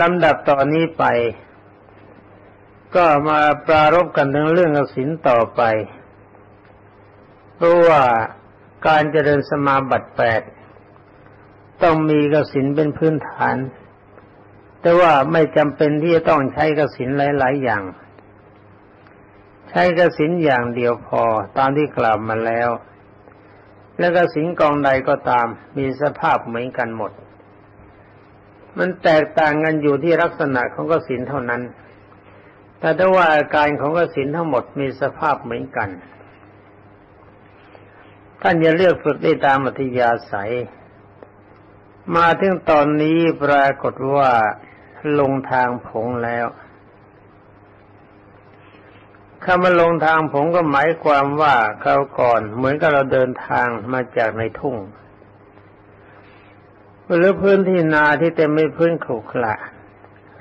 ลำดับต่อนนี้ไป ก็มาปรารบกันถึงเรื่องศีลต่อไป เพราะว่าการเจริญสมาบัติแปดต้องมีกสินเป็นพื้นฐาน แต่ว่าไม่จำเป็นที่จะต้องใช้กสินหลาย ๆ อย่าง ใช้กสินอย่างเดียวพอตามที่กล่าวมาแล้ว และกสินกองใดก็ตามมีสภาพเหมือนกันหมด มันแตกต่างกันอยู่ที่ลักษณะของกสินเท่านั้น แต่ถ้าว่าอาการของกสินทั้งหมดมีสภาพเหมือนกัน ท่านจะเลือกฝึกได้ตามอัธยาศัย มาถึงตอนนี้ปรากฏว่าลงทางผงแล้วคำว่าลงทางผงก็หมายความว่าคราก่อนเหมือนกับเราเดินทางมาจากในทุ่ง หรือพื้นที่นาที่เต็มไปพื้นขรุขระ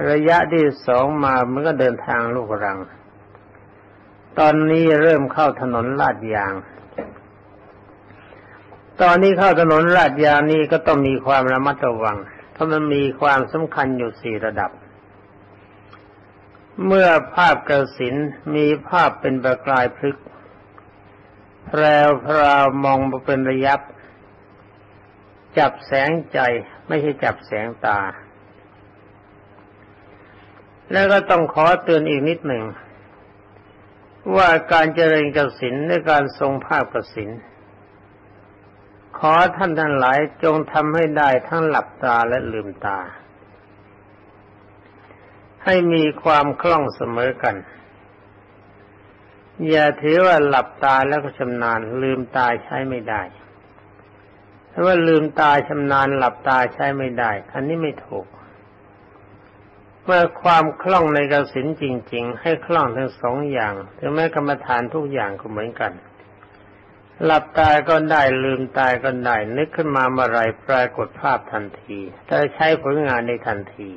ระยะที่สองมามันก็เดินทางลูกรัง ตอนนี้เริ่มเข้าถนนลาดยาง ตอนนี้เข้าถนนลาดยางนี้ก็ต้องมีความระมัดระวัง เพราะมันมีความสำคัญอยู่สี่ระดับ เมื่อภาพกระสินมีภาพเป็นประกายพลึกแพรวพราวมองมาเป็นระยับ จับแสงใจไม่ใช่จับแสงตา แล้วก็ต้องขอเตือนอีกนิดหนึ่ง ว่าการเจริญกสินในการทรงภาพกสินขอท่านทั้งหลายจงทำให้ได้ทั้งหลับตาและลืมตา ให้มีความคล่องเสมอกัน อย่าถือว่าหลับตาแล้วก็ชำนาญลืมตาใช้ไม่ได้ ถ้าว่าลืมตาชำนาญหลับตาใช้ไม่ได้ อันนี้ไม่ถูก เมื่อความคล่องในกสินจริง ๆ ให้คล่องทั้งสองอย่าง ถึงแม้กรรมฐานทุกอย่างก็เหมือนกัน หลับตาก็ได้ลืมตาก็ได้ นึกขึ้นมาเมื่อไรปรากฏภาพทันทีแต่ใช้ผลงานในทันที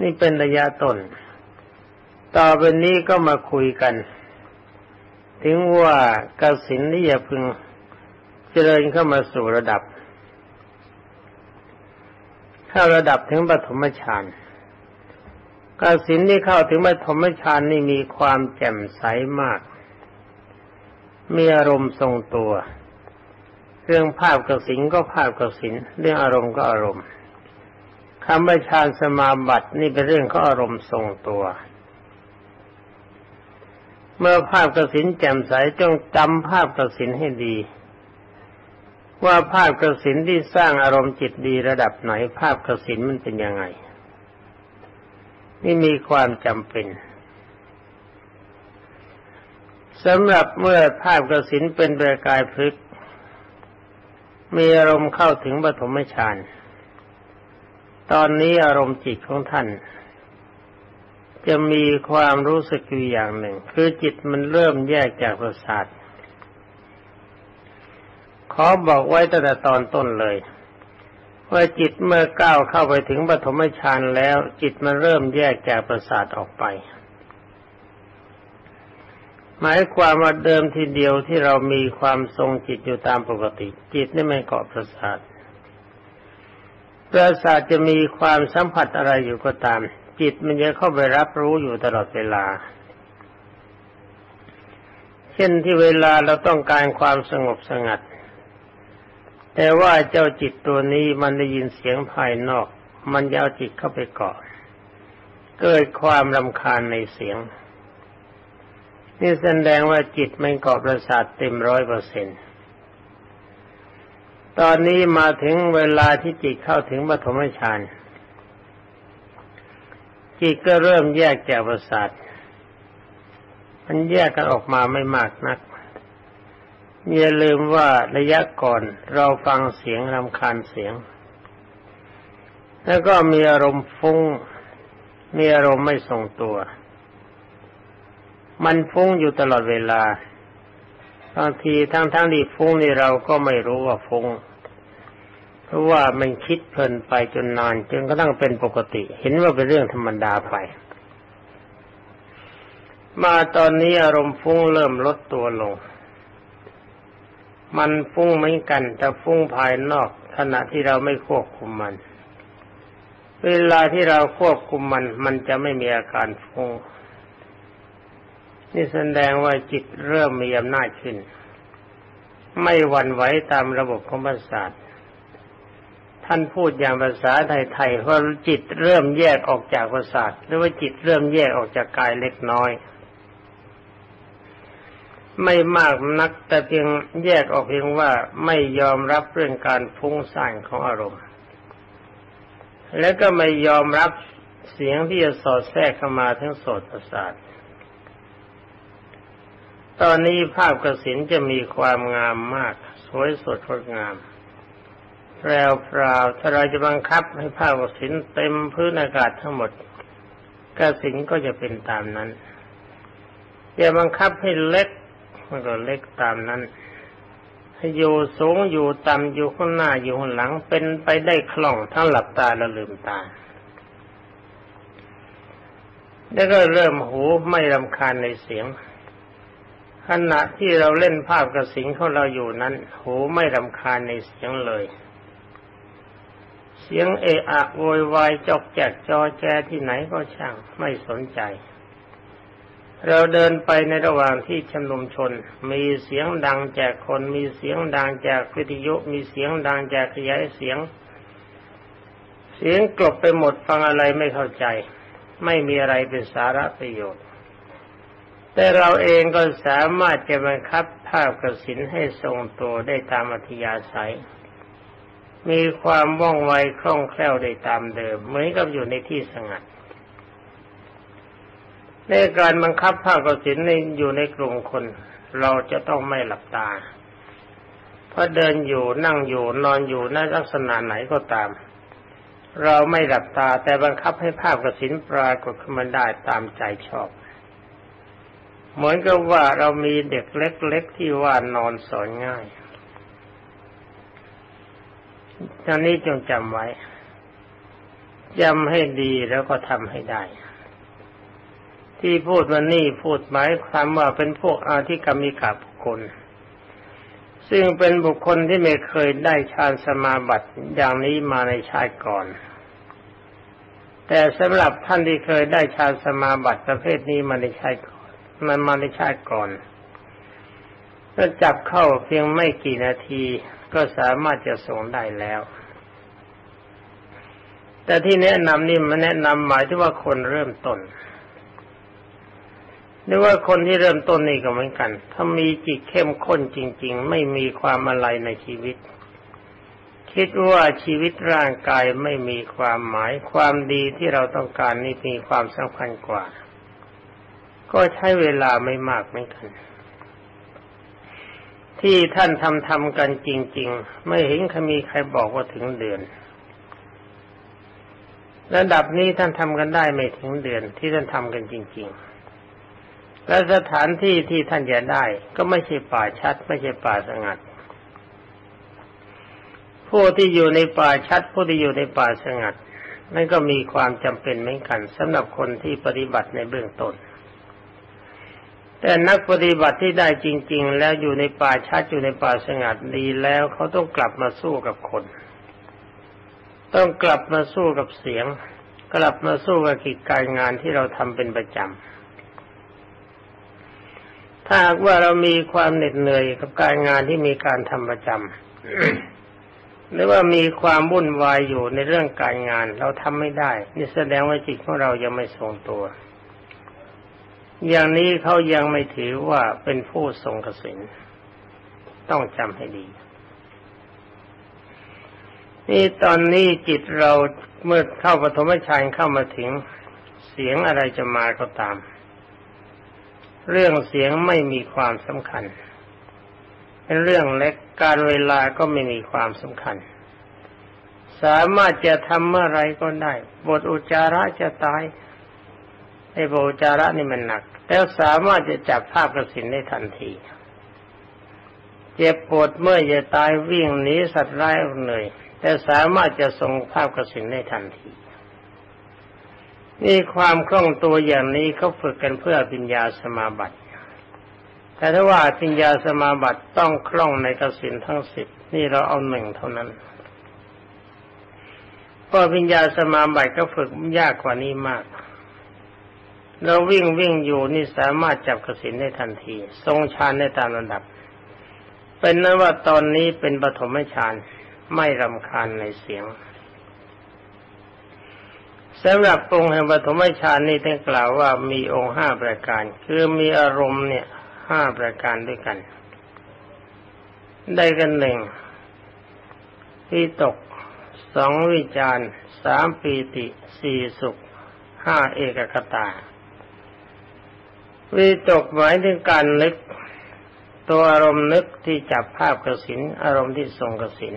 นี่เป็นระยะต้นต่อไปนี้ก็มาคุยกัน ถึงว่ากสินที่จะพึง เจริญเข้ามาสู่ระดับ เข้าระดับถึงปฐมฌานกสินที่เข้าถึงปฐมฌานนี่มีความแจ่มใสมาก มีอารมณ์ทรงตัว เรื่องภาพกับสิงก็ภาพกับสินเรื่องอารมณ์ก็อารมณ์คำว่าฌานสมาบัตินี่เป็นเรื่องของอารมณ์ทรงตัว เมื่อภาพกสินแจ่มใสจงจำภาพกสินให้ดี ว่าภาพกสินที่สร้างอารมณ์จิตดีระดับไหน ภาพกสินมันเป็นยังไง นี่มีความจำเป็นสำหรับเมื่อภาพกระสินเป็นประกายพลึกมีอารมณ์เข้าถึงปฐมฌานตอนนี้อารมณ์จิตของท่าน จะมีความรู้สึกอยู่อย่างหนึ่ง คือจิตมันเริ่มแยกจากประสาท ขอบอกไว้ตั้งแต่ตอนต้นเลย ว่าจิตเมื่อก้าวเข้าไปถึงปฐมฌานแล้ว จิตมันเริ่มแยกจากประสาทออกไป หมายความว่าเดิมทีเดียวที่เรามีความทรงจิตอยู่ตามปกติ จิตนี่ไม่เกาะประสาทประสาทจะมีความสัมผัสอะไรอยู่ก็ตาม จิตมันจะเข้าไปรับรู้อยู่ตลอดเวลา เช่นที่เวลาเราต้องการความสงบสงัด แต่ว่าเจ้าจิตตัวนี้มันได้ยินเสียงภายนอก มันจะเอาจิตเข้าไปเกาะเกิดความรำคาญในเสียง นี่แสดงว่าจิตไม่เกาะประสาทเต็มร้อยเปอร์เซ็นต์ตอนนี้มาถึงเวลาที่จิตเข้าถึงปฐมฌานจิตก็เริ่มแยกจากประสาท มันแยกกันออกมาไม่มากนัก อย่าลืมว่าระยะก่อนเราฟังเสียงรำคาญเสียง แล้วก็มีอารมณ์ฟุ้ง มีอารมณ์ไม่ทรงตัว มันฟุ้งอยู่ตลอดเวลาบางทีทั้งทั้งที่ฟุ้งนี่เราก็ไม่รู้ว่าฟุ้งเพราะว่ามันคิดเพลินไปจนนานจนก็ต้องเป็นปกติ เห็นว่าเป็นเรื่องธรรมดาไป มาตอนนี้อารมณ์ฟุ้งเริ่มลดตัวลง มันฟุ้งเหมือนกัน แต่ฟุ้งภายนอกขณะที่เราไม่ควบคุมมัน เวลาที่เราควบคุมมัน มันจะไม่มีอาการฟุ้งนี่แสดงว่าจิตเริ่มมีอำนาจขึ้น ไม่หวั่นไหวตามระบบของประสาทท่านพูดอย่างภาษาไทยๆว่าจิตเริ่มแยกออกจากประสาทหรือว่าจิตเริ่มแยกออกจากกายเล็กน้อย ไม่มากนักแต่เพียงแยกออกเพียงว่าไม่ยอมรับเรื่องการฟุ้งซ่านของอารมณ์ และก็ไม่ยอมรับเสียงที่จะสอดแทรกเข้ามาทั้งโสตประสาทตอนนี้ภาพกระสินจะมีความงามมาก สวยสดงดงามแพรวพราวถ้าเราจะบังคับให้ภาพกระสินเต็มพื้นอากาศทั้งหมดกระสินก็จะเป็นตามนั้นอย่าบังคับให้เล็ก มันก็เล็กตามนั้นให้อยู่สูงอยู่ต่ำอยู่ข้างหน้าอยู่ข้างหลังเป็นไปได้คล่องทั้งหลับตาและลืมตา แล้วก็เริ่มหูไม่รำคาญในเสียง ขณะที่เราเล่นภาพกระสิงของเราอยู่นั้น หูไม่รำคาญในเสียงเลย เสียงเอะอะโวยวายจอกแจกจอแจที่ไหนก็ช่างไม่สนใจ เราเดินไปในระหว่างที่ชุมนุมชน มีเสียงดังแจกคน มีเสียงดังจากวิทยุ มีเสียงดังจากขยายเสียง เสียงกลบไปหมดฟังอะไรไม่เข้าใจ ไม่มีอะไรเป็นสาระประโยชน์ แต่เราเองก็สามารถจะบังคับภาพกระสินให้ทรงตัวได้ตามอัธยาศัย มีความว่องไวคล่องแคล่วได้ตามเดิม เหมือนกับอยู่ในที่สงัด ในการบังคับภาพกระสินในอยู่ในกลุ่มคน เราจะต้องไม่หลับตา เพราะเดินอยู่นั่งอยู่นอนอยู่ในลักษณะไหนก็ตาม เราไม่หลับตาแต่บังคับให้ภาพกระสินปรากฏขึ้นมาได้ตามใจชอบ เหมือนกับว่าเรามีเด็กเล็กๆที่ว่านอนสอนง่ายท่านี้จงจำไว้จำให้ดีแล้วก็ทำให้ได้ ที่พูดมานี่พูดหมายความว่าเป็นพวกอาธิกรรมิกาบุคคล ซึ่งเป็นบุคคลที่ไม่เคยได้ฌานสมาบัติอย่างนี้มาในชาติก่อน แต่สำหรับท่านที่เคยได้ฌานสมาบัติประเภทนี้มาในชาติก่อนมันมาในชาติก่อนถ้าจับเข้าเพียงไม่กี่นาทีก็สามารถจะส่งได้แล้ว แต่ที่แนะนำนี่มันแนะนำหมายถึงว่าคนเริ่มต้น หรือว่าคนที่เริ่มต้นนี่ก็เหมือนกัน ถ้ามีจิตเข้มข้นจริง ๆ ไม่มีความอะไรในชีวิต คิดว่าชีวิตร่างกายไม่มีความหมาย ความดีที่เราต้องการนี่มีความสำคัญกว่า ก็ใช้เวลาไม่มากเหมือนกัน ที่ท่านทำทำกันจริง ๆ ไม่เห็นมีใครบอกว่าถึงเดือนระดับนี้ท่านทำกันได้ไม่ถึงเดือนที่ท่านทำกันจริง ๆ และสถานที่ที่ท่านจะได้ ก็ไม่ใช่ป่าชัด ไม่ใช่ป่าสงัด ผู้ที่อยู่ในป่าชัด ผู้ที่อยู่ในป่าสงัดนั่นก็มีความจำเป็นเหมือนกันสำหรับคนที่ปฏิบัติในเบื้องต้น แต่นักปฏิบัติที่ได้จริง ๆ แล้วอยู่ในป่าชัดอยู่ในป่าสงัดดีแล้วเขาต้องกลับมาสู้กับคน ต้องกลับมาสู้กับเสียง กลับมาสู้กับกิจการงานที่เราทำเป็นประจำ ถ้าหากว่าเรามีความเหน็ดเหนื่อยกับการงานที่มีการทำประจำหรือว่ามีความวุ่นวายอยู่ในเรื่องการงาน เราทำไม่ได้ นี่แสดงว่าจิตของเรายังไม่ทรงตัว อย่างนี้เขายังไม่ถือว่าเป็นผู้ทรงกสินต้องจำให้ดี นี่ตอนนี้จิตเราเมื่อเข้าปฐมฌานเข้ามาถึงเสียงอะไรจะมาก็ตาม เรื่องเสียงไม่มีความสำคัญ เป็นเรื่องเล็กการเวลาก็ไม่มีความสำคัญ สามารถจะทำเมื่อไรก็ได้ บทอุจาระจะตายไอ้โบจาระนี่มันหนัก แล้วสามารถจะจับภาพกระสินได้ทันที เจ็บปวดเมื่อจะตายวิ่งหนีสัตว์ร้ายเหนื่อยแต่สามารถจะส่งภาพกระสินได้ทันที นี่ความคล่องตัวอย่างนี้เขาฝึกกันเพื่อปัญญาสมาบัติ แต่ถ้าว่าปัญญาสมาบัติต้องคล่องในกสินทั้งสิบนี่เราเอาหนึ่งเท่านั้นก็พิญญาสมาบัติก็ฝึกยากกว่านี้มาก เราวิ่งวิ่งอยู่นี่สามารถจับกสินได้ทันที ทรงฌานได้ตามระดับ เป็นนั้นว่าตอนนี้เป็นปฐมฌานไม่รำคาญในเสียง สำหรับองค์แห่งปฐมฌานนี่ท่านกล่าวว่ามีองค์ห้าประการ คือมีอารมณ์เนี่ยห้าประการด้วยกัน ได้กันหนึ่งวิตกสองวิจารสามปีติสี่สุขห้าเอกคตาวิตกหมายถึงการนึก ตัวอารมณ์นึกที่จับภาพกสินอารมณ์ที่ทรงกสิน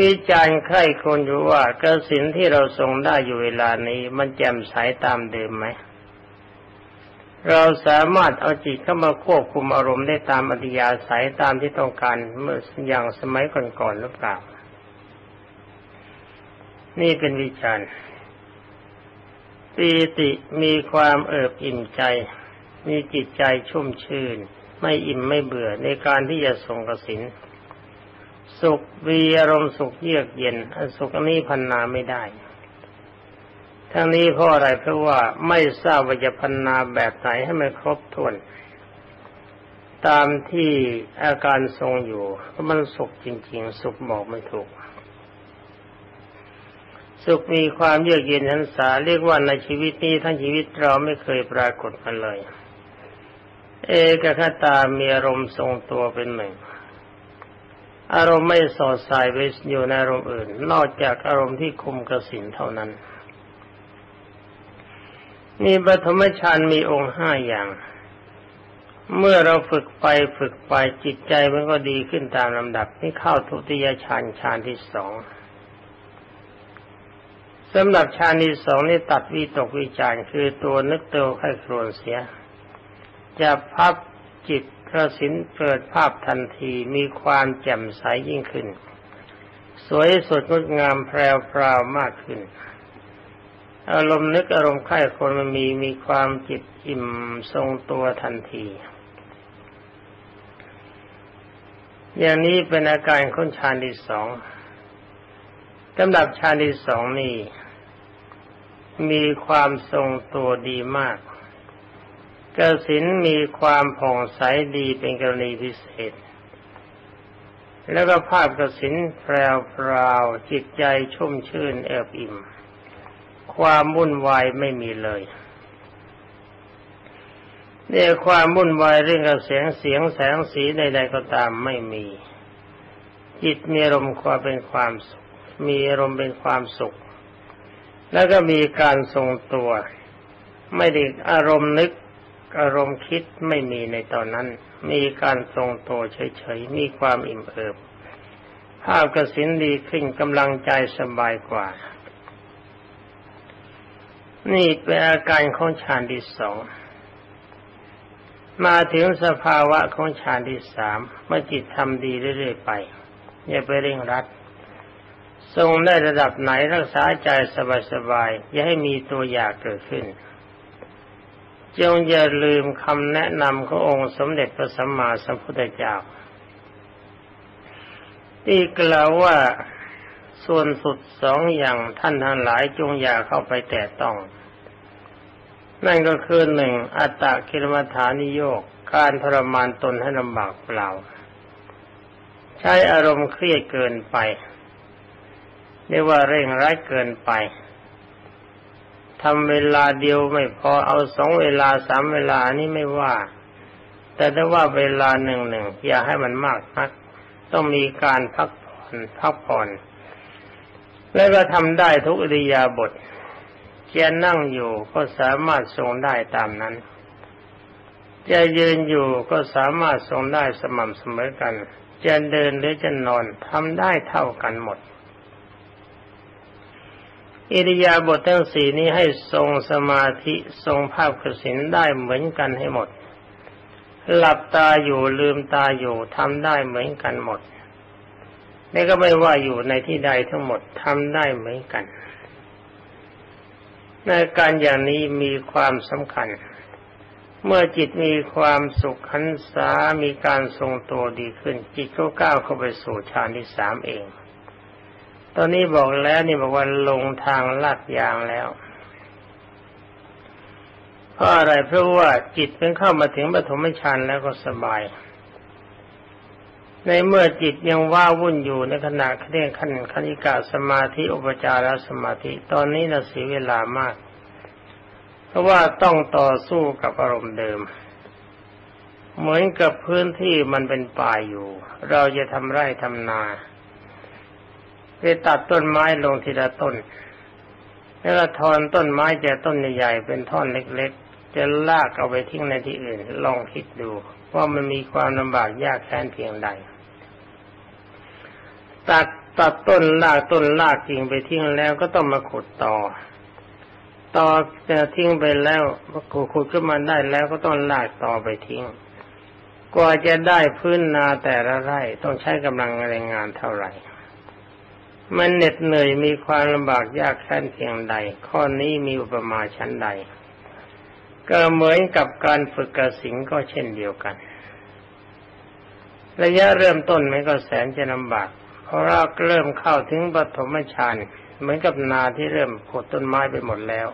วิจารณ์ใครคนอยู่ว่ากระสินที่เราทรงได้อยู่เวลานี้ มันแจ่มใสตามเดิมไหม เราสามารถเอาจิตเข้ามาควบคุมอารมณ์ได้ตามอธิยาสายตามที่ต้องการเมื่ออย่างสมัยก่อนๆหรือเปล่า นี่เป็นวิจารณ์ปีติมีความเอิบอิ่มใจ มีจิตใจชุ่มชื่น ไม่อิ่มไม่เบื่อในการที่จะส่งกสิน สุขมีอารมณ์สุขเยือกเย็นสุขนนี้พันนาไม่ได้ ทั้งนี้เพราะอะไรเพราะว่าไม่ทราบว่าจะพันนาแบบไหนให้มันครบถ้วน ตามที่อาการทรงอยู่เพราะมันสุขจริง ๆ สุขบอกไม่ถูก สุขมีความเยือกเย็นหันษาเรียกว่าในชีวิตนี้ทั้งชีวิตเราไม่เคยปรากฏมาเลย เอกคตามีอารมณ์ทรงตัวเป็นหนึ่ง อารมณ์ไม่สอดสายไปอยู่ในอารมณ์อื่น นอกจากอารมณ์ที่คุมกสินเท่านั้น มีปฐมฌานมีองค์ห้าอย่าง เมื่อเราฝึกไปฝึกไปจิตใจมันก็ดีขึ้นตามลำดับนี่เข้าทุติยฌานฌานที่สองสำหรับฌานที่สองนี่ตัดวิตกวิจารคือตัวนึกตัวไข้ครวนเสีย จะพับจิต พระสินเกิดภาพทันทีมีความแจ่มใสยิ่งขึ้น สวยสดงดงามแพรวพราวมากขึ้น อารมณ์นึกอารมณ์ใคร่คนมันมีมีความจิตอิ่มทรงตัวทันที อย่างนี้เป็นอาการค้นฌานที่สองลำดับฌานที่สองนี่มีความทรงตัวดีมาก กสินมีความผ่องใสดีเป็นกรณีพิเศษ แล้วก็ภาพกสินแพรวพราวจิตใจชุ่มชื่นเอิบอิ่ม ความวุ่นวายไม่มีเลยเนี่ยความวุ่นวายเรื่องเสียงเสียงแสงสีใดๆก็ตามไม่มี จิตมีอารมณ์ความเป็นความสุข มีอารมณ์เป็นความสุข แล้วก็มีการทรงตัว ไม่ได้อารมณ์นึก อารมณ์คิดไม่มีในตอนนั้น มีการทรงตัวเฉยๆ มีความอิ่มเอิบภาพกระสินดีขึ้นกำลังใจสบายกว่า นี่เป็นอาการของฌานที่สองมาถึงสภาวะของฌานที่สามเมื่อจิตทำดีเรื่อยๆไป อย่าไปเร่งรัด ทรงได้ระดับไหนรักษาใจสบายๆ อย่าให้มีตัวอยากเกิดขึ้น จงอย่าลืมคำแนะนำขององค์สมเด็จพระสัมมาสัมพุทธเจ้าที่กล่าวว่าส่วนสุดสองอย่างท่านทั้งหลายจงอย่าเข้าไปแตะต้อง นั่นก็คือหนึ่งอัตตะกิรมฐานิโยกการทรมานตนให้ลำบากเปล่า ใช้อารมณ์เครียดเกินไปเรียกว่าเร่งร้ายเกินไป ทำเวลาเดียวไม่พอเอาสองเวลาสามเวลานี่ไม่ว่า แต่ถ้าว่าเวลาหนึ่งหนึ่งอย่าให้มันมากนัก ต้องมีการพักผ่อนพักผ่อน แล้วก็ทำได้ทุกอริยาบทจะนั่งอยู่ก็สามารถทรงได้ตามนั้น จะยืนอยู่ก็สามารถทรงได้สม่ำเสมอกัน จะเดินหรือจะนอนทำได้เท่ากันหมด อิริยาบถทั้งสี่นี้ให้ทรงสมาธิทรงภาพกสินได้เหมือนกันให้หมด หลับตาอยู่ลืมตาอยู่ทำได้เหมือนกันหมดนี่ก็ไม่ว่าอยู่ในที่ใดทั้งหมดทำได้เหมือนกันในการอย่างนี้มีความสำคัญ เมื่อจิตมีความสุขขันษามีการทรงตัวดีขึ้น จิตก็ก้าวเข้าไปสู่ฌานที่สามเอง ตอนนี้บอกแล้วนี่บอกว่าลงทางลาดยางแล้วเพราะอะไรเพราะว่าจิตเป็นเข้ามาถึงปฐมฌานแล้วก็สบาย ในเมื่อจิตยังว้าวุ่นอยู่ในขณะเรียกขั้นคณิกาสมาธิอุปจารสมาธิ ตอนนี้เราเสียเวลามาก เพราะว่าต้องต่อสู้กับอารมณ์เดิม เหมือนกับพื้นที่มันเป็นป่าอยู่ เราจะทำไร่ทำนา ไปตัดต้นไม้ลงทีละต้นแล้วทอนต้นไม้จากต้นใหญ่ๆเป็นท่อนเล็กๆ จะลากเอาไปทิ้งในที่อื่น ลองคิดดูว่ามันมีความลำบากยากแค้นเพียงใด ตัดตัดต้นลากต้นลากกิ่งไปทิ้งแล้วก็ต้องมาขุดต่อ ต่อจะทิ้งไปแล้วขุดขุดขึ้นมาได้แล้วก็ต้องลากต่อไปทิ้ง กว่าจะได้พื้นนาแต่ละไร่ต้องใช้กำลังแรงงานเท่าไหร่ มันเหน็ดเหนื่อยมีความลำบากยากแค้นเพียงใด ข้อนี้มีอุปมาชั้นใด ก็เหมือนกับการฝึกกระสิงก็เช่นเดียวกัน ระยะเริ่มต้นมันก็แสนจะลำบาก เพราะเราเริ่มเข้าถึงปฐมฌานเหมือนกับนาที่เริ่มขุดต้นไม้ไปหมดแล้ว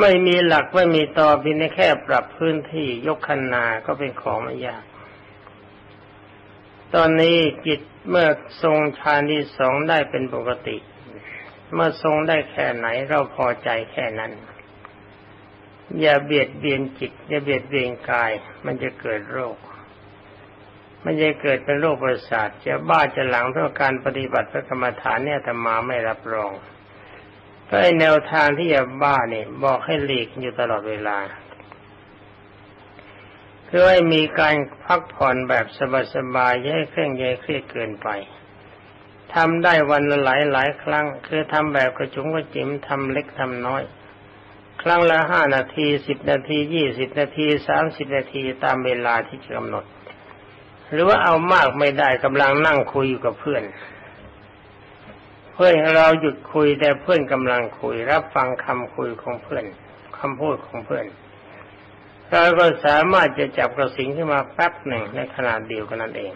ไม่มีหลักไม่มีตอเพียงแค่ปรับพื้นที่ยกคันนาก็เป็นของไม่ยาก ตอนนี้จิต เมื่อทรงฌานที่สองได้เป็นปกติ เมื่อทรงได้แค่ไหนเราพอใจแค่นั้น อย่าเบียดเบียนจิต อย่าเบียดเบียนกาย มันจะเกิดโรค มันจะเกิดเป็นโรคประสาทจะบ้าจะหลังเพราะการปฏิบัติพระกรรมฐานเนี่ยธรรมาไม่รับรองก็ไอแนวทางที่จะบ้าเนี่ยบอกให้หลีกอยู่ตลอดเวลา คือให้มีการพักผ่อนแบบสบายๆอย่าให้เคร่งใยเครียดเกินไปทำได้วันละหลายหลายครั้ง คือทำแบบกระจุงกระจิมทำเล็กทำน้อย ครั้งละห้านาทีสิบนาทียี่สิบนาทีสามสิบนาทีตามเวลาที่กำหนด หรือว่าเอามากไม่ได้กำลังนั่งคุยอยู่กับเพื่อน เพื่อนเราหยุดคุยแต่เพื่อนกำลังคุยรับฟังคำคุยของเพื่อนคำพูดของเพื่อน เราก็สามารถจะจับกระสิงขึ้นมาแป๊บหนึ่งในขนาดเดียวกันนั่นเอง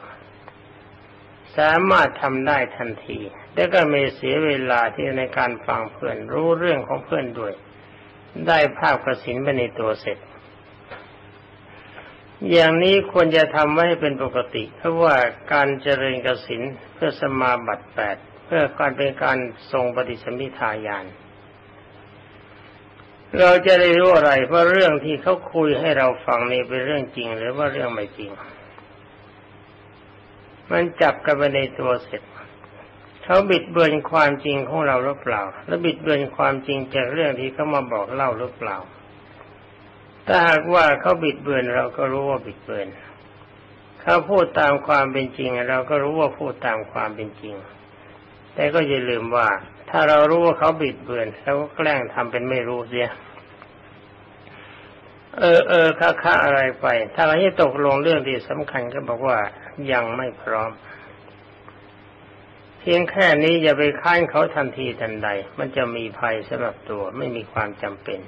สามารถทำได้ทันที และก็ไม่เสียเวลาที่ในการฟังเพื่อนรู้เรื่องของเพื่อนด้วย ได้ภาพกระสินไปในตัวเสร็จ อย่างนี้ควรจะทำไว้ให้เป็นปกติ เพราะว่าการเจริญกสินเพื่อสมาบัติแปดเพื่อการเป็นการทรงปฏิสมิทายาน เราจะได้รู้อะไรเพราะเรื่องที่เขาคุยให้เราฟังนี่เป็นเรื่องจริง หรือว่าเรื่องไม่จริง มันจับกันไปในตัวเสร็จเขาบิดเบือนความจริงของเราหรือเปล่า แล้วบิดเบือนความจริงจากเรื่องที่เขามาบอกเล่าหรือเปล่า ถ้าหากว่าเขาบิดเบือนเราก็รู้ว่าบิดเบือนเขาพูดตามความเป็นจริง เราก็รู้ว่าพูดตามความเป็นจริง แต่ก็อย่าลืมว่า ถ้าเรารู้ว่าเขาบิดเบือนเราก็แกล้งทำเป็นไม่รู้เสีย เออเออค่าค่าอะไรไป ถ้าเราให้ตกลงเรื่องที่สำคัญก็บอกว่ายังไม่พร้อม เพียงแค่นี้อย่าไปค้านเขาทันทีทันใด มันจะมีภัยสำหรับตัวไม่มีความจำเป็น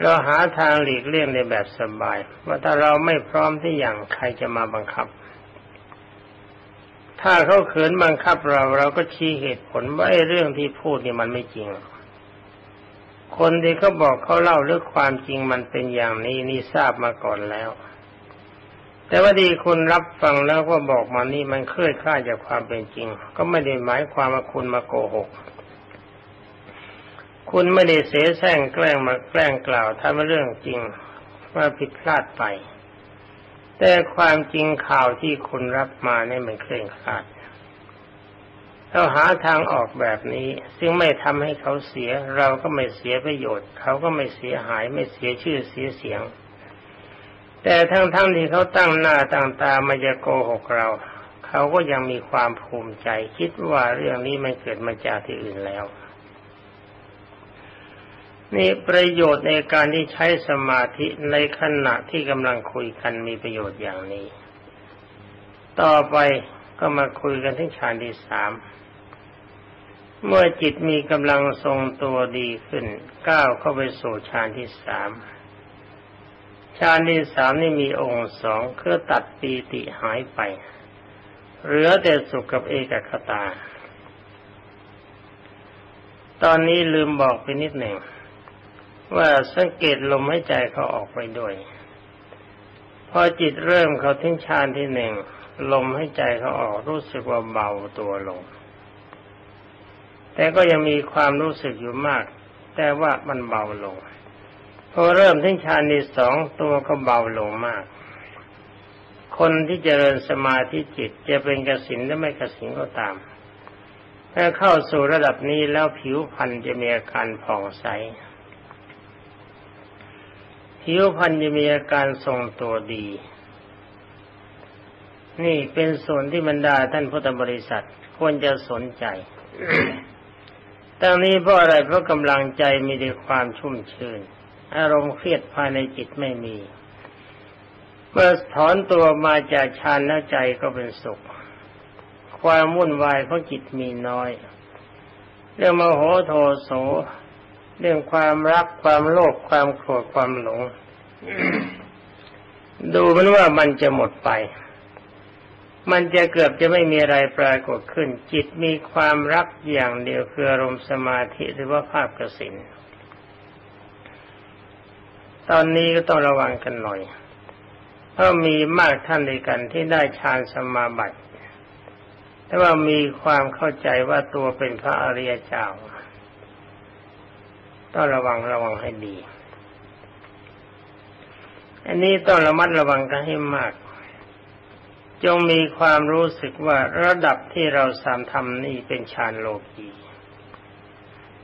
เราหาทางหลีกเลี่ยงในแบบสบาย ว่าถ้าเราไม่พร้อมที่อย่างใครจะมาบังคับ ถ้าเขาเขินบังคับเราเราก็ชี้เหตุผลว่าไอ้เรื่องที่พูดนี่มันไม่จริง คนที่เขาบอกเขาเล่าเรื่องความจริงมันเป็นอย่างนี้นี่ทราบมาก่อนแล้ว แต่ว่าดีคุณรับฟังแล้วก็บอกมานี่มันเคลื่อนคลาดจากความเป็นจริง ก็ไม่ได้หมายความว่าคุณมาโกหก คุณไม่ได้เสแสร้งแกล้งมาแกล้งกล่าวถ้าเป็นเรื่องจริงว่าผิดพลาดไป แต่ความจริงข่าวที่คุณรับมาเนี่ยมันเคร่งครัดเราหาทางออกแบบนี้ ซึ่งไม่ทำให้เขาเสีย เราก็ไม่เสียประโยชน์ เขาก็ไม่เสียหายไม่เสียชื่อเสียเสียง แต่ทั้งๆทที่เขาตั้งหน้าตั้งตามาจะโกหกเรา เขาก็ยังมีความภูมิใจ คิดว่าเรื่องนี้มันเกิดมาจากที่อื่นแล้ว นี่ประโยชน์ในการที่ใช้สมาธิในขณะที่กำลังคุยกันมีประโยชน์อย่างนี้ ต่อไปก็มาคุยกันที่ฌานที่สามเมื่อจิตมีกำลังทรงตัวดีขึ้นก้าวเข้าไปสู่ฌานที่สามฌานที่สามนี่มีองค์สองคือตัดปีติหายไป เหลือแต่สุขกับเอกคตา ตอนนี้ลืมบอกไปนิดหนึ่ง ว่าสังเกตลมหายใจเขาออกไปด้วย พอจิตเริ่มเขาทิ้งฌานที่หนึ่งลมหายใจเขาออกรู้สึกว่าเบาตัวลง แต่ก็ยังมีความรู้สึกอยู่มาก แต่ว่ามันเบาลง พอเริ่มทิ้งฌานที่สองตัวก็เบาลงมาก คนที่เจริญสมาธิจิตจะเป็นกสินหรือไม่กสินก็ตามถ้าเข้าสู่ระดับนี้แล้วผิวพรรณจะมีอาการผ่องใส ผิวพรรณจะมีอาการทรงตัวดี นี่เป็นส่วนที่บรรดาท่านพุทธบริษัทควรจะสนใจตั้งนี้เพราะอะไรเพราะกำลังใจมีแต่ความชุ่มชื่น อารมณ์เครียดภายในจิตไม่มี เมื่อถอนตัวมาจากฌานแล้วใจก็เป็นสุข ความวุ่นวายของจิตมีน้อย เรื่องมโหโทโส เรื่องความรักความโลภความโกรธความหลง ดูมันว่ามันจะหมดไป มันจะเกือบจะไม่มีอะไรปรากฏขึ้น จิตมีความรักอย่างเดียวคืออารมณ์สมาธิหรือว่าภาพกสินตอนนี้ก็ต้องระวังกันหน่อยเพราะมีมากท่านด้วยกันที่ได้ฌานสมาบัติแต่ว่ามีความเข้าใจว่าตัวเป็นพระอริยเจ้า ต้องระวังระวังให้ดี อันนี้ต้องระมัดระวังกันให้มาก จงมีความรู้สึกว่าระดับที่เราสามทำนี่เป็นฌานโลกี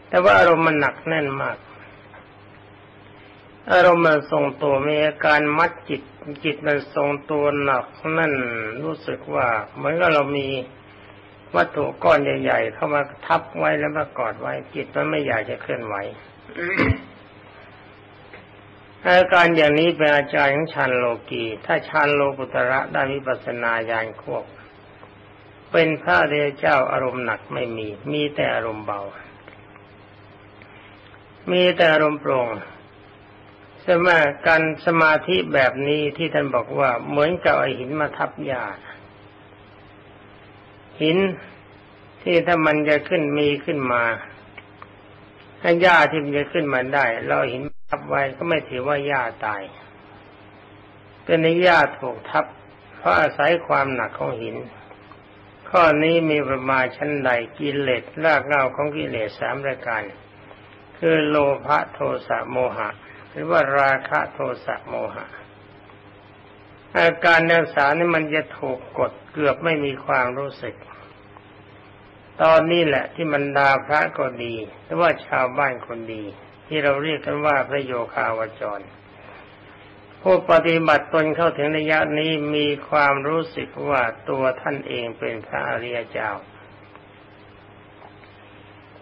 แต่ว่าอารมณ์มันหนักแน่นมาก อารมณ์มันทรงตัวมีอาการมัดจิต จิตมันทรงตัวหนักนั่นรู้สึกว่าเหมือนกับเรามีวัตถุก้อนใหญ่ ๆ เข้ามาทับไว้แล้วมากอดไว้ จิตมันไม่อยากจะเคลื่อนไหว อาการอย่างนี้เป็นอาจารย์ของชานโลกีถ้าชานโลกุตระได้วิปัสนาญาณควบ เป็นพระเดียเจ้าอารมณ์หนักไม่มี มีแต่อารมณ์เบา มีแต่อารมณ์โปร่งสมาการสมาธิแบบนี้ที่ท่านบอกว่าเหมือนกับไอหินมาทับหญ้าหินที่ถ้ามันจะขึ้นมีขึ้นมา ถ้าหญ้าที่มันจะขึ้นมาได้ เราหินทับไว้ก็ไม่ถือว่าหญ้าตายเป็นในหญ้าถูกทับ เพราะอาศัยความหนักของหิน ข้อนี้มีประมาณชั้นใดกิเลสรากเงาของกิเลสสามรายการ คือโลภะโทสะโมหะ หรือว่าราคะโทสะโมหะ อาการนักษานี่มันจะถูกกดเกือบไม่มีความรู้สึก ตอนนี้แหละที่มันดาพระก็ดี หรือว่าชาวบ้านคนดี ที่เราเรียกกันว่าพระโยคาวจรผู้ปฏิบัติตนเข้าถึงระยะนี้มีความรู้สึกว่าตัวท่านเองเป็นพระอริยเจ้า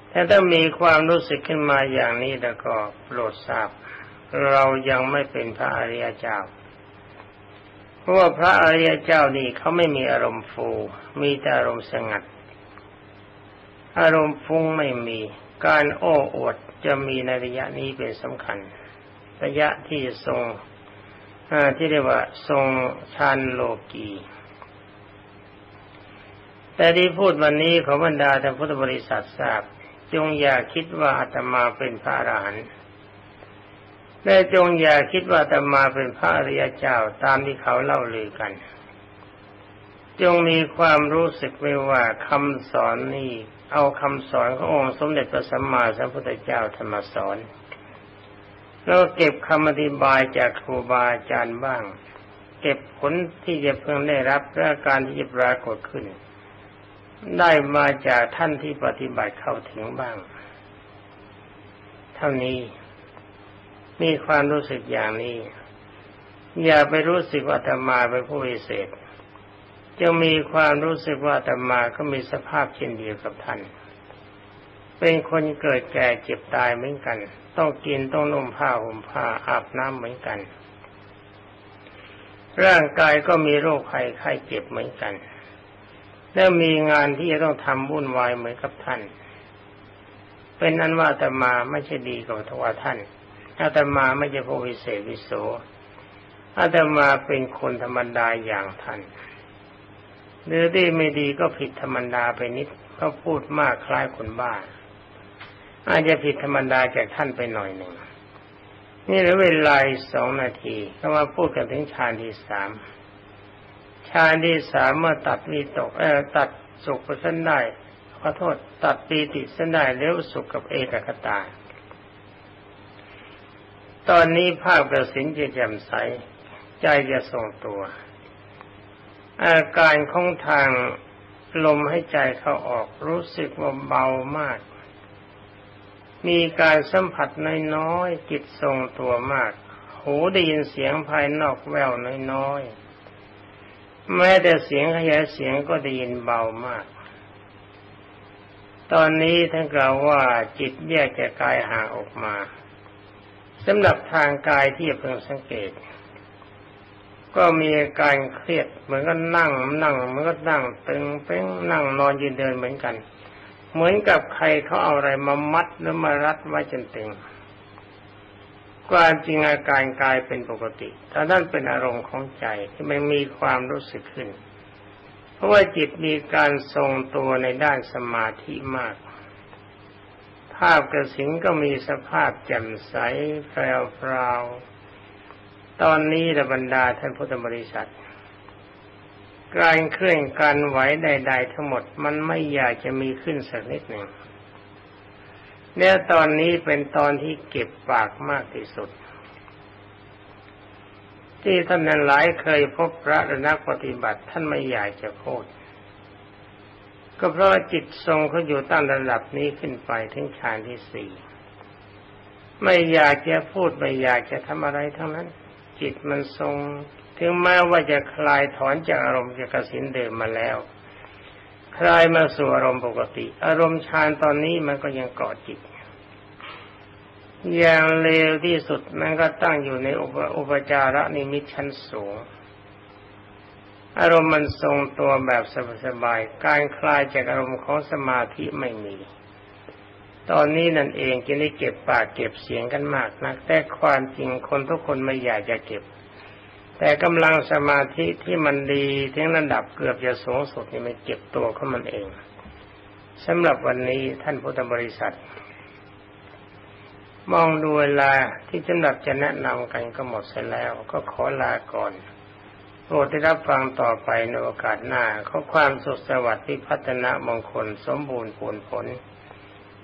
แต่ถ้ามีความรู้สึกขึ้นมาอย่างนี้แล้วก็โปรดทราบ เรายังไม่เป็นพระอริยเจ้า เพราะว่าพระอริยเจ้านี่เขาไม่มีอารมณ์ฟู มีแต่อารมณ์สงัด อารมณ์ฟุ้งไม่มี การโอ้อวดจะมีในระยะนี้เป็นสำคัญ ระยะที่ทรงที่เรียกว่าทรงชานโลกีแต่ที่พูดวันนี้ขอบรรดาท่านพุทธบริษัททราบ จงอย่าคิดว่าอาตมาเป็นพระอรหันต์และจงอย่าคิดว่าจะมาเป็นพระอริยเจ้าตามที่เขาเล่าลือกัน จงมีความรู้สึกไว้ว่าคำสอนนี้ เอาคำสอนขององค์สมเด็จพระสัมมาสัมพุทธเจ้าธรรมสอนแล้วเก็บคำอธิบายจากครูบาอาจารย์บ้าง เก็บผลที่จะเพิ่งได้รับและการที่จะปรากฏขึ้น ได้มาจากท่านที่ปฏิบัติเข้าถึงบ้าง เท่านี้มีความรู้สึกอย่างนี้ อย่าไปรู้สึกว่าธรรมาเป็นผู้วิเศษ จะมีความรู้สึกว่าธรรมาก็มีสภาพเช่นเดียวกับท่าน เป็นคนเกิดแก่เจ็บตายเหมือนกัน ต้องกินต้องนุ่มผ้าห่มผ้าอาบน้ำเหมือนกัน ร่างกายก็มีโรคไข้ไข้เจ็บเหมือนกัน แล้วมีงานที่จะต้องทำวุ่นวายเหมือนกับท่าน เป็นนั้นว่าธรรมาไม่ใช่ดีกว่าทว่าท่านอาตมาไม่ใช่ผู้วิเศษวิโสอาตมาเป็นคนธรรมดาอย่างท่าน หรือดีไม่ดีก็ผิดธรรมดาไปนิดก็พูดมากคล้ายคนบ้า อาจจะผิดธรรมดาจากท่านไปหน่อยหนึ่งนี่เหลือเวลาสองนาทีก็มาพูดกันถึงฌานที่สามฌานที่สามเมื่อตัดวีตกเออตัดสุขไปสั้นได้ขอโทษ ตัดปีติสั้นได้เลี้ยวสุขกับเอกคตา ตอนนี้ภาพกระสินจะแจ่มใส ใจจะทรงตัว อาการของทางลมให้ใจเข้าออกรู้สึกว่าเบามาก มีการสัมผัสน้อยๆจิตทรงตัวมาก หูได้ยินเสียงภายนอกแววน้อยๆแม้แต่เสียงขยายเสียงก็ได้ยินเบามาก ตอนนี้ท่านกล่าวว่าจิตแยกจากกายห่างออกมาสำหรับทางกายที่เพิ่งสังเกต ก็มีอาการเครียดเหมือนก็นั่งนั่งเหมือนก็นั่งตึงเป้งนั่งนอนยืนเดินเหมือนกัน เหมือนกับใครเขาเอาอะไรมามัดหรือมารัดไว้จนตึงความจริงอาการกายเป็นปกติถ้านั่นเป็นอารมณ์ของใจที่มันมีความรู้สึกขึ้น เพราะว่าจิตมีการทรงตัวในด้านสมาธิมาก ภาพกระสิงก็มีสภาพแจ่มใสแปรว ตอนนี้ระบรรดาท่านพุทธบริษัท การเคลื่อนการไหวใด ๆ ทั้งหมดมันไม่อยากจะมีขึ้นสักนิดหนึ่งเนี่ยตอนนี้เป็นตอนที่เก็บปากมากที่สุด ที่ท่านนั้นหลายเคยพบพระและนักปฏิบัติท่านไม่อยากจะพูด ก็เพราะจิตทรงเขาอยู่ตั้งระดับนี้ขึ้นไปถึงฌานที่สี่ไม่อยากจะพูดไม่อยากจะทำอะไรทั้งนั้น จิตมันทรง ถึงแม้ว่าจะคลายถอนจากอารมณ์จากกสินเดิมมาแล้ว คลายมาสู่อารมณ์ปกติ อารมณ์ฌานตอนนี้มันก็ยังเกาะจิต อย่างเลวที่สุดมันก็ตั้งอยู่ในอุปจาระนิมิตชั้นสูงอารมณ์มันทรงตัวแบบสบายๆ การคลายจากอารมณ์ของสมาธิไม่มี ตอนนี้นั่นเองจึงได้เก็บปากเก็บเสียงกันมากนัก แต่ความจริงคนทุกคนไม่อยากจะเก็บ แต่กำลังสมาธิที่มันดีถึงระดับเกือบจะสูงสุดนี่มันเก็บตัวของมันเองสำหรับวันนี้ท่านพุทธบริษัท มองดูเวลาที่สำหรับจะแนะนำกันก็หมดเสร็จแล้ว ก็ขอลาก่อนโปรดได้รับฟังต่อไปในโอกาสหน้าขอความสุขสวัสดิ์ที่พัฒนามงคลสมบูรณ์ผลผล